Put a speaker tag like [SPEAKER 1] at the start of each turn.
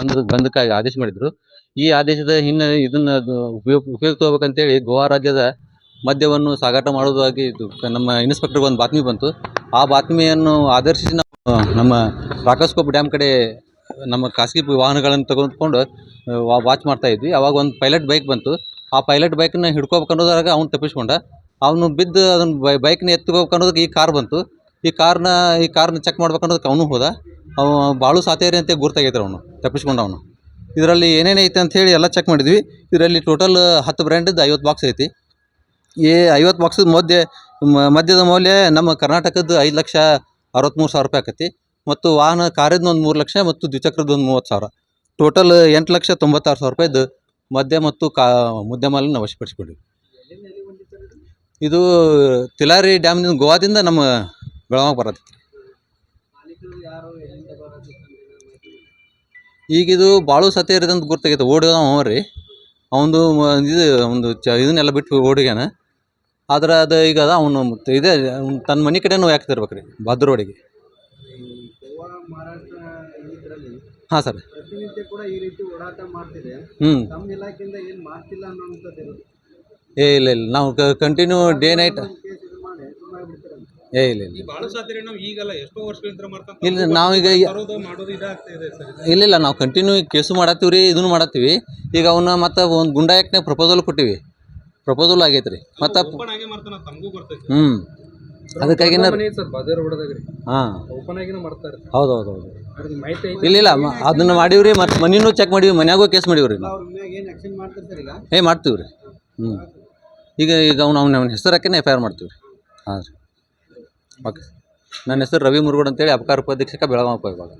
[SPEAKER 1] ಬಂದ, ಬಂದಕ್ಕಾಗಿ ಆದೇಶ ಮಾಡಿದ್ರು. ಈ ಆದೇಶದ ಹಿನ್ನೆಲೆ ಇದನ್ನ ಉಪಯೋಗ ಅಂತ ತಗೋಬೇಕಂತೇಳಿ ಗೋವಾ ರಾಜ್ಯದ ಮದ್ಯವನ್ನು ಸಾಗಾಟ ಮಾಡೋದಾಗಿ ಇದು ನಮ್ಮ ಇನ್ಸ್ಪೆಕ್ಟರ್ಗೆ ಒಂದು ಬಾತ್ಮಿ ಬಂತು. ಆ ಬಾತ್ಮಿಯನ್ನು ಆಧರಿಸಿ ನಮ್ಮ ರಾಕಸ್ಕೋಪ್ ಡ್ಯಾಮ್ ಕಡೆ, ನಮ್ಮ ಖಾಸಗಿ ವಾಹನಗಳನ್ನು ತಗೊಂಡ್ಕೊಂಡು ವಾಚ್ ಮಾಡ್ತಾ ಇದ್ವಿ. ಅವಾಗ ಒಂದು ಪೈಲಟ್ ಬೈಕ್ ಬಂತು. ಆ ಪೈಲಟ್ ಬೈಕ್ನ ಹಿಡ್ಕೋಬೇಕು ಅನ್ನೋದ್ರಾಗ ಅವ್ನು ತಪ್ಪಿಸ್ಕೊಂಡ. ಅವನು ಬಿದ್ದು ಅದನ್ನ ಬೈಕ್ನ ಎತ್ಕೋಬೇಕನ್ನೋದಕ್ಕೆ ಈ ಕಾರ್ ಬಂತು. ಈ ಕಾರ್ನ ಈ ಕಾರ್ನ ಚೆಕ್ ಮಾಡ್ಬೇಕು ಅನ್ನೋದಕ್ಕೆ ಅವನು ಹೋದ. ಅವ ಬಾಳು ಸಾತೇರಿ ಅಂತ ಗುರ್ತಾಗೈತೆ ಅವನು, ತಪ್ಪಿಸ್ಕೊಂಡವನು. ಇದರಲ್ಲಿ ಏನೇನು ಅಂತ ಹೇಳಿ ಎಲ್ಲ ಚೆಕ್ ಮಾಡಿದ್ವಿ. ಇದರಲ್ಲಿ ಟೋಟಲ್ ಹತ್ತು ಬ್ರ್ಯಾಂಡದ್ದು ಐವತ್ತು ಬಾಕ್ಸ್ ಐತಿ. ಈ ಐವತ್ತು ಬಾಕ್ಸದ ಮಧ್ಯೆ ಮಧ್ಯದ ಮೌಲ್ಯ ನಮ್ಮ ಕರ್ನಾಟಕದ ಐದು ಲಕ್ಷ ಅರವತ್ತ್ಮೂರು ಸಾವಿರ ರೂಪಾಯಿ ಆಕತಿ. ಮತ್ತು ವಾಹನ ಕಾರಿದ್ದು ಒಂದು ಮೂರು ಲಕ್ಷ ಮತ್ತು ದ್ವಿಚಕ್ರದ ಒಂದು ಮೂವತ್ತು ಸಾವಿರ. ಟೋಟಲ್ ಎಂಟು ಲಕ್ಷ ತೊಂಬತ್ತಾರು ಸಾವಿರ ರೂಪಾಯಿದು ಮಧ್ಯ ಮತ್ತು ಕಾ ಮುದ್ದೆ ವಶಪಡಿಸ್ಕೊಂಡಿವಿ. ಇದು ತಿಲಾರಿ ಡ್ಯಾಮ್ನಿಂದ ಗೋವಾದಿಂದ ನಮ್ಮ ಬೆಳವಾಗಿ ಬರತ್ತೆ ಈಗ ಇದು ಬಾಳು ಸತ್ಯ ಅಂತ ಗುರ್ತಾಗೈತೆ ಓಡಿದ ಅವ ರೀ ಅವನದು ಇದು ಒಂದು ಚ ಇದನ್ನೆಲ್ಲ ಬಿಟ್ಟು ಓಡಿಗ್ಯಾನ. ಆದ್ರೆ ಅದು ಈಗ ಅದ ಅವನು ಇದೇ ಅವ್ನ್ ತನ್ನ ಮನೆ ಕಡೆ ನೋವು ಯಾಕೆ ರೀ ಭದ್ರೋಡಿಗೆ ಹಾಂ ಸರ್. ಹ್ಞೂ ಏ ಇಲ್ಲ ಇಲ್ಲ ನಾವು ಕಂಟಿನ್ಯೂ ಡೇ ನೈಟ್
[SPEAKER 2] ಕೇಸ್ ಇದು ಮಾಡಿ ಸುಮ್ಮನೆ ಬಿಡ್ತೀರಂತ
[SPEAKER 1] ಏ ಇಲ್ಲ ಇಲ್ಲ
[SPEAKER 3] ನಾವು ಈಗಲ್ಲ ಎಷ್ಟೋ ವರ್ಷಗಳಿಂದ ಮಾಡ್ತಾ
[SPEAKER 1] ಇಲ್ಲ ನಾವೀಗ
[SPEAKER 3] ತರೋದು ಮಾಡೋದು ಇದಾಗ್ತಾ ಇದೆ ಸರ್
[SPEAKER 1] ಇಲ್ಲ ಇಲ್ಲ ನಾವು ಕಂಟಿನ್ಯೂ ಕೇಸು ಮಾಡತ್ತೀವಿ ರೀ ಇದನ್ನು ಮಾಡತ್ತೀವಿ. ಈಗ ಅವನ್ನ ಮತ್ತು ಒಂದು ಗುಂಡಾಯಕ್ನಾಗ ಪ್ರಪೋಸಲ್ ಕೊಟ್ಟಿವಿ. ಪ್ರಪೋಸಲ್ ಆಗೈತೆ ರೀ ಮತ್ತು
[SPEAKER 3] ಓಪನ್ ಆಗೇ ಮಾಡ್ತಾನ ತಮಗೂ ಬರ್ತೈತಿ
[SPEAKER 1] ಹ್ಞೂ ಅದಕ್ಕಾಗಿ
[SPEAKER 2] ಸರ್ ಬಜಾರ್ ರೀ
[SPEAKER 1] ಹಾಂ.
[SPEAKER 2] ಓಪನ್ ಆಗಿನ ಮಾಡ್ತಾರೆ
[SPEAKER 1] ಹೌದು ಹೌದು ಇಲ್ಲ ಇಲ್ಲ ಮ- ಅದನ್ನ ಮಾಡೀವ್ರಿ ಮತ್ತೆ ಮನಿನೂ ಚೆಕ್ ಮಾಡೀವಿ ಮನ್ಯಾಗೂ ಕೇಸ್ ಮಾಡೀವ್ರಿ ನಾವು.
[SPEAKER 2] ಏನು ಆಕ್ಷನ್ ಮಾಡ್ತಾರೆ ಸರ್ ಈಗ?
[SPEAKER 1] ಏ ಮಾಡ್ತೀವಿ ರೀ ಹ್ಞೂ ಈಗ ಈಗ ಅವ್ನು ಅವ್ನ ಅವ್ನ ಹೆಸರು ಹಾಕಿನೇ ಎಫ್ ಐ ಆರ್ ಮಾಡ್ತೀವಿ ರೀ ಹಾಂ ರೀ ಓಕೆ. ನನ್ನ ಹೆಸರು ರವಿ ಮುರುಗೋಡ್ ಅಂತೇಳಿ ಅಪಕಾರ ಉಪಾಧೀಕ್ಷಕ ಬೆಳಗಾವಿ ಉಪವಿಭಾಗ